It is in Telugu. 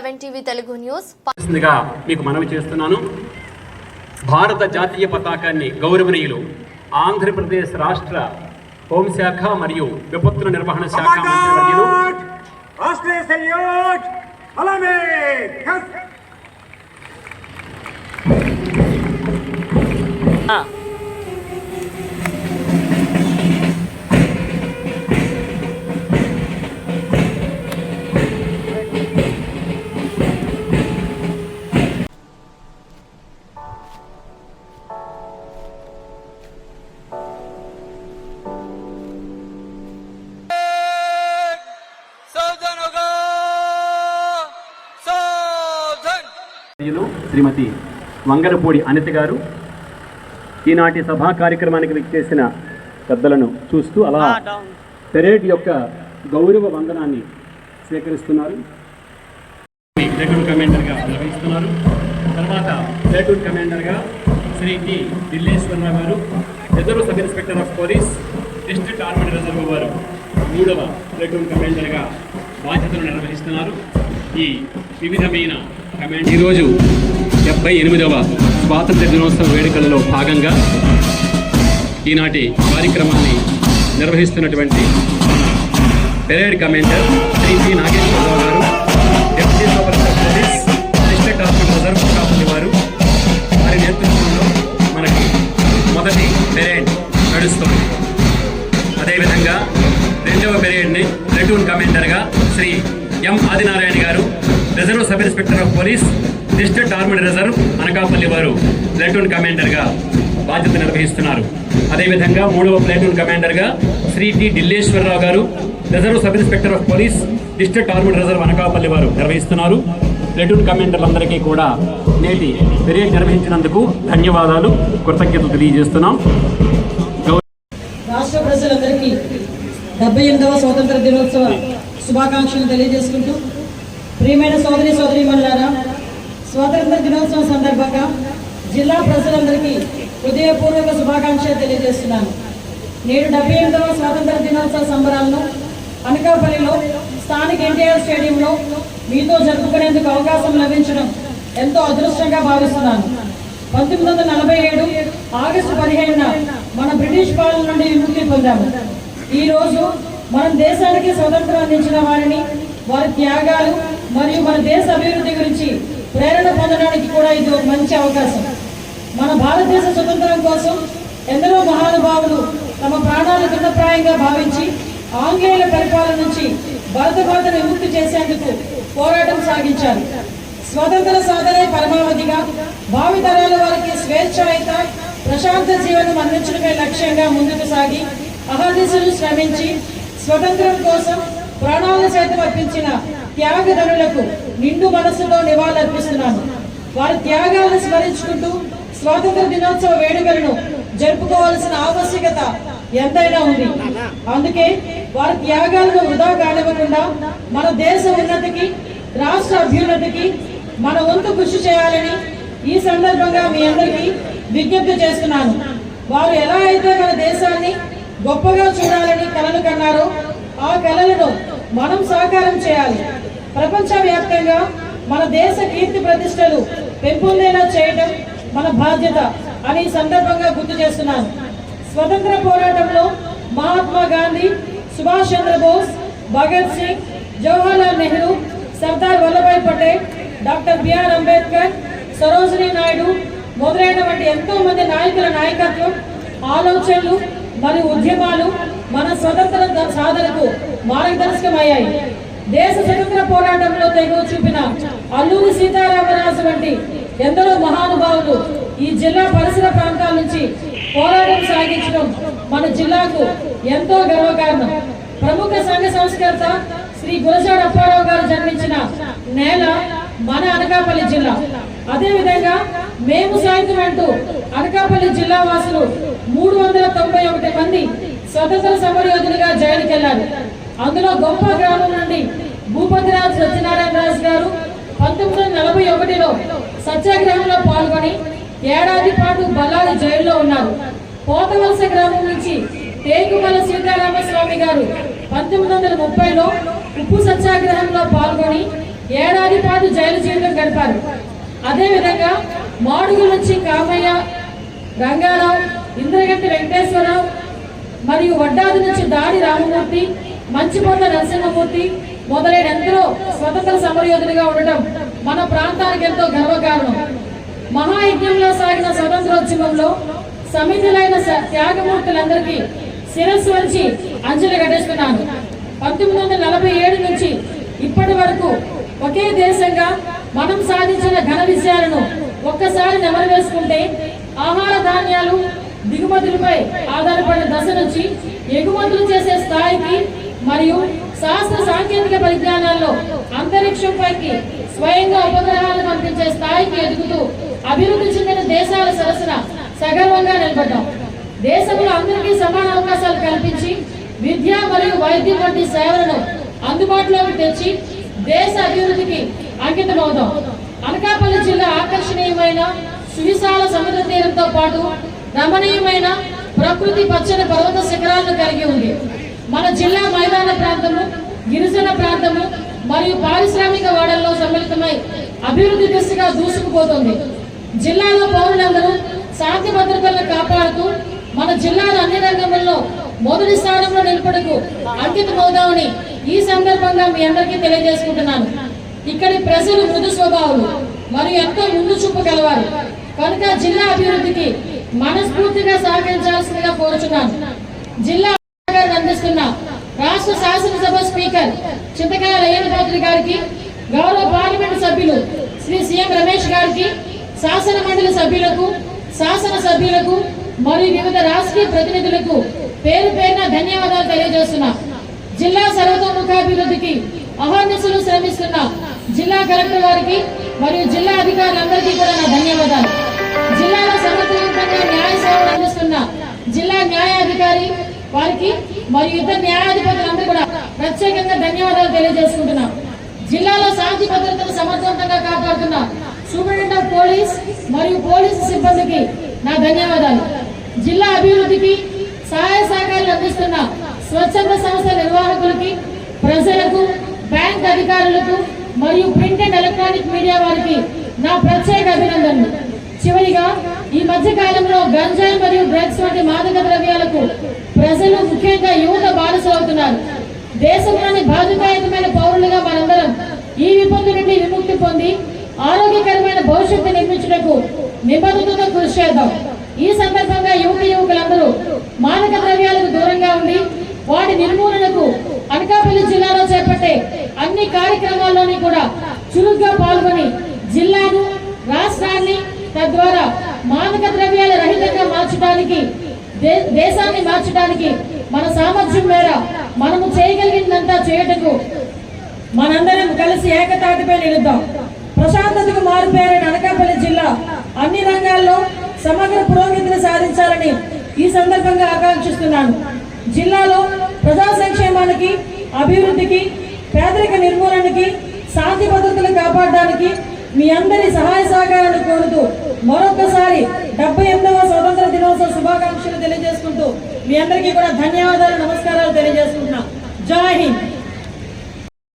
సెవెన్ టీవీ తెలుగు న్యూస్ మీకు మనవి చేస్తున్నాను. భారత జాతీయ పతాకాన్ని గౌరవనీయులు ఆంధ్రప్రదేశ్ రాష్ట్ర హోంశాఖ మరియు విపత్తుల నిర్వహణ శాఖ మంత్రివర్యులు Austrian శ్రీమతి వంగరపూడి అనిత గారు ఈనాటి సభా కార్యక్రమానికి విచ్చేసిన పెద్దలను చూస్తూ అలా పెరేడ్ యొక్క గౌరవ వందనాన్ని స్వీకరిస్తున్నారు. ప్లేటూన్ కమాండర్గా నిర్వహిస్తున్నారు తర్వాత platoon కమాండర్గా Shri T Dilleswararao garu reserve sub inspector of police district army reserve వారు మూడవ ప్లేటూన్ కమాండర్గా బాధ్యతలు నిర్వహిస్తున్నారు. ఈ వివిధమైన కమాండ్ ఈరోజు డెబ్బై ఎనిమిదవ స్వాతంత్ర దినోత్సవ వేడుకలలో భాగంగా ఈనాటి కార్యక్రమాన్ని నిర్వహిస్తున్నటువంటి parade commander Shri C Nageswararao inspector police district army reserve Anakapalli వారు ప్లాటూన్ కమాండర్గా బాధ్యత నిర్వహిస్తున్నారు. అదేవిధంగా మూడవ platoon కమాండర్గా Shri T Dilleswararao garu reserve sub inspector of police district army reserve Anakapalli వారు నిర్వహిస్తున్నారు. ప్లాటూన్ కమాండర్లందరికీ కూడా నేటి పెరేడ్ నిర్వహించినందుకు ధన్యవాదాలు. కృతజ్ఞతలు తెలియజేస్తున్నాం. రాష్ట్ర ప్రజలందరికీ డెబ్బై ఎనిమిదవ స్వాతంత్ర దినోత్సవ శుభాకాంక్షలు తెలియజేసుకుంటూ ప్రియమైన సోదరి సోదరి స్వాతంత్ర దినోత్సవం సందర్భంగా జిల్లా ప్రజలందరికీ హృదయపూర్వక శుభాకాంక్షలు తెలియజేస్తున్నాను. నేడు డెబ్బై ఎనిమిదవ స్వాతంత్ర దినోత్సవ సంబరాలను అనకాపల్లిలో స్థానిక ఎన్టీఆర్ స్టేడియంలో మీతో జరుపుకునేందుకు అవకాశం లభించడం ఎంతో అదృష్టంగా భావిస్తున్నాను. పంతొమ్మిది వందల నలభై ఏడు ఆగస్టు పదిహేనున మన బ్రిటిష్ పాలన నుండి విముక్తి పొందాము. ఈ రోజు మనం దేశానికి స్వతంత్రం అందించిన వారిని వారి త్యాగాలు మరియు మన దేశ అభివృద్ధి గురించి ప్రేరణ పొందడానికి కూడా ఇది ఒక మంచి అవకాశం. మన భారతదేశ స్వతంత్రం కోసం ఎందరో మహానుభావులు తమ ప్రాణాలు దున్నప్రాయంగా భావించి ఆంగ్లేయుల పరిపాలన నుంచి భారతమాతను విముక్తి చేసేందుకు పోరాటం సాగించారు. స్వతంత్ర సాధనే పరమావధిగా భావితరాల వారికి స్వేచ్ఛాయుత ప్రశాంత జీవనం అందించడమే లక్ష్యంగా ముందుకు సాగి అహర్నిశలు శ్రమించి స్వతంత్రం కోసం ప్రాణాల సైతం అర్పించిన త్యాగధనులకు నిండు మనస్సులో నివాళులర్పిస్తున్నాను. వారి త్యాగాలను స్మరించుకుంటూ స్వాతంత్ర దినోత్సవ వేడుకలను జరుపుకోవాల్సిన ఆవశ్యకత ఎంతైనా ఉంది. అందుకే వారి త్యాగాలను వృధా కానివ్వకుండా మన దేశ ఉన్నతికి రాష్ట్ర అభ్యున్నతికి మన వంతు కృషి చేయాలని ఈ సందర్భంగా మీ అందరికీ విజ్ఞప్తి చేస్తున్నాను. వారు ఎలా అయితే మన దేశాన్ని గొప్పగా చూడాలని కలలు కన్నారో ఆ కళలను మనం సహకారం చేయాలి. ప్రపంచవ్యాప్తంగా మన దేశ కీర్తి ప్రతిష్టలు పెంపొందేలా చేయడం మన బాధ్యత అని సందర్భంగా గుర్తు చేస్తున్నాను. స్వతంత్ర పోరాటంలో Mahatma Gandhi Subhash Chandrabose Bhagat Singh Jawaharlal Nehru Sardar Vallabhbhai Patel doctor B R Ambedkar Sarojini Naidu మొదలైన వంటి ఎంతో మంది నాయకుల నాయకత్వం ఆలోచనలు మరియు ఉద్యమాలు మన స్వతంత్ర ద- సాధనకు మార్గదర్శకమయ్యాయి. దేశ స్వతంత్ర పోరాటంలో తెగువ చూపిన అల్లూరి సీతారామరాజు వంటి ఎందరో మహానుభావులు ఈ జిల్లా పరిసర ప్రాంతాల నుంచి పోరాటం సాగించడం మన జిల్లాకు ఎంతో గర్వకారణం. ప్రముఖ సంఘ సంస్కర్త శ్రీ గురజాడ అప్పారావు గారు జన్మించిన నేల మన అనకాపల్లి జిల్లా. అదే విధంగా మేము సాయంత్రం అంటూ అనకాపల్లి జిల్లా వాసులు మూడు వందల తొంభై ఒకటి మంది స్వతంత్ర సమరయోధులుగా జైలుకి వెళ్ళారు అందులో గొప్ప గ్రామం నుండి భూపతిరాజు సత్యనారాయణ రాజు గారు పంతొమ్మిది వందల నలభై ఒకటిలో సత్యాగ్రహంలో పాల్గొని ఏడాది పాటు బల్లారి జైల్లో ఉన్నారు. పోతవలస గ్రామం నుంచి తేకుమల సీతారామస్వామి గారు పంతొమ్మిది వందల ముప్పైలో ఉప్పు సత్యాగ్రహంలో పాల్గొని ఏడాది పాటు జైలు జీవితం గడిపారు. అదేవిధంగా మాడుగుల నుంచి కామయ్య రంగారావు ఇంద్ర మరియు వడ్డాది నుంచి దాడి రామమూర్తి మంచిపొట్ల నరసింహమూర్తి మొదలైన ఎందరో స్వతంత్ర సమరయోధులుగా ఉండటం మన ప్రాంతానికి ఎంతో గర్వకారణం. మహాయజ్ఞంలో సాగిన స్వతంత్రోద్యమంలో సమిధులైన త్యాగమూర్తులందరికీ శిరస్సు వంచి అంజలి ఘటిస్తున్నాను. పంతొమ్మిది వందల నలభై ఏడు నుంచి ఇప్పటి వరకు ఒకే దేశంగా మనం సాధించిన ఘన విజయాలను ఒక్కసారి నెమరు వేసుకుంటే ఆహార ధాన్యాలు దిగుమతులపై ఆధారపడిన దశ నుంచి ఎగుమతులు చేసే స్థాయికి మరియు శాస్త్ర సాంకేతిక పరిజ్ఞానాల్లో అంతరిక్షంపైకి స్వయంగా ఉపగ్రహాలు పంపించే స్థాయికి ఎదుగుతూ అభివృద్ధి చెందిన దేశాల సరసన సగర్వంగా నిలబడ్డాం. దేశంలో అందరికీ సమాన అవకాశాలు కల్పించి విద్య మరియు వైద్యం వంటి సేవలను అందుబాటులోకి తెచ్చి దేశ అభివృద్ధికి అంకితమవుదాం అనకాపల్లి జిల్లా ఆకర్షణీయమైన సువిశాల సముద్ర తీరంతో పాటు రమణీయమైన ప్రకృతి పచ్చని పర్వత శిఖరాలను కలిగి ఉంది. మన జిల్లా మైదాన ప్రాంతము గిరిజన ప్రాంతము మరియు పారిశ్రామిక వాడల్లో సమ్మిళితమై అభివృద్ధి దిశగా దూసుకుపోతుంది. జిల్లాలో పౌరులందరూ శాంతి భద్రతలను కాపాడుతూ మన జిల్లాను అన్ని రంగంలో మొదటి స్థానంలో నిలబడకు అంకితమవుదామని ఈ సందర్భంగా మీ అందరికీ తెలియజేసుకుంటున్నాను. ఇక్కడి ప్రజలు మృదు స్వభావులు మరియు ఎంతో ముందు చూపు కలవారు కనుక జిల్లా అభివృద్ధికి మనస్ఫూర్తిగా సహకరించాల్సిందిగా కోరుచున్నాను. జిల్లా అందిస్తున్న రాష్ట్ర శాసనసభ స్పీకర్ చింతకాయ అయ్యనపాత్రి గారికి గౌరవ పార్లమెంటు సభ్యులు శ్రీ సీఎం రమేష్ గారికి శాసన మండలి సభ్యులకు శాసన సభ్యులకు మరియు వివిధ రాజకీయ ప్రతినిధులకు పేరు పేరున ధన్యవాదాలు తెలియజేస్తున్నా. జిల్లా సర్వతోముఖాభివృద్ధికి అహర్నిశలు శ్రమిస్తున్న జిల్లా కలెక్టర్ గారికి మరియు జిల్లా అధికారులందరికీ కూడా నా ధన్యవాదాలు. సేవలు జిల్లా న్యాయాధికారి వారికి మరియు ఇద్దరు న్యాయాధిపతులందరూ కూడా ప్రత్యేకంగా ధన్యవాదాలు తెలియజేసుకుంటున్నాం. జిల్లాలో శాంతి భద్రతను సమర్థవంతంగా కాపాడుతున్న సూపరింటెండెంట్ ఆఫ్ పోలీస్ మరియు పోలీసు సిబ్బందికి నా ధన్యవాదాలు. జిల్లా అభివృద్ధికి సహాయ సహకారాలు అందిస్తున్న స్వచ్ఛంద సంస్థ నిర్వాహకులకి ప్రజలకు బ్యాంక్ అధికారులకు మరియు ప్రింట్ అండ్ ఎలక్ట్రానిక్ మీడియా వారికి నా ప్రత్యేక అభినందనలు. చివరిగా ఈ మధ్య కాలంలో గంజాయి మరియు డ్రగ్స్ వంటి మాదక ద్రవ్యాలకు ప్రజలు ముఖ్యంగా యువత బానిసలవుతున్నారు. దేశంలోని బాధ్యతాయుతమైన పౌరులుగా మనందరం ఈ విపత్తు నుండి విముక్తి పొంది ఆరోగ్యకరమైన భవిష్యత్తు నిర్మించుటకు నిబద్ధతతో కృషి చేద్దాం. ఈ సందర్భంగా యువత యువకులందరూ మాదక ద్రవ్యాలకు దూరంగా ఉండి వాటి నిర్మూలనకు అనకాపల్లి జిల్లాలో చేపట్టే అన్ని కార్యక్రమాలు కూడా చురుగ్గా పాల్గొని జిల్లాను రాష్ట్రాన్ని తద్వారా మాదక ద్రవ్యాల రహితంగా మార్చడానికి దేశాన్ని మార్చడానికి మన సామర్థ్యం మేర మనము చేయగలిగిందంతా చేయటకు మనందరం కలిసి ఏకతాటిపై నిలుద్దాం. ప్రశాంతతకు మారుపేరైన అనకాపల్లి జిల్లా అన్ని రంగాల్లో సమగ్ర పురోగతిని సాధించాలని ఈ సందర్భంగా ఆకాంక్షిస్తున్నాను. జిల్లాలో ప్రజా సంక్షేమానికి అభివృద్ధికి పేదరిక నిర్మూలనకి శాంతి భద్రతలు కాపాడడానికి మీ అందరి సహాయ సహకారాలు కోరుతూ మరొకసారి డెబ్బై ఎనిమిదవ స్వతంత్ర దినోత్సవ శుభాకాంక్షలు తెలియజేసుకుంటూ మీ అందరికీ కూడా ధన్యవాదాలు నమస్కారాలు తెలియజేసుకుంటున్నా. జై హింద్.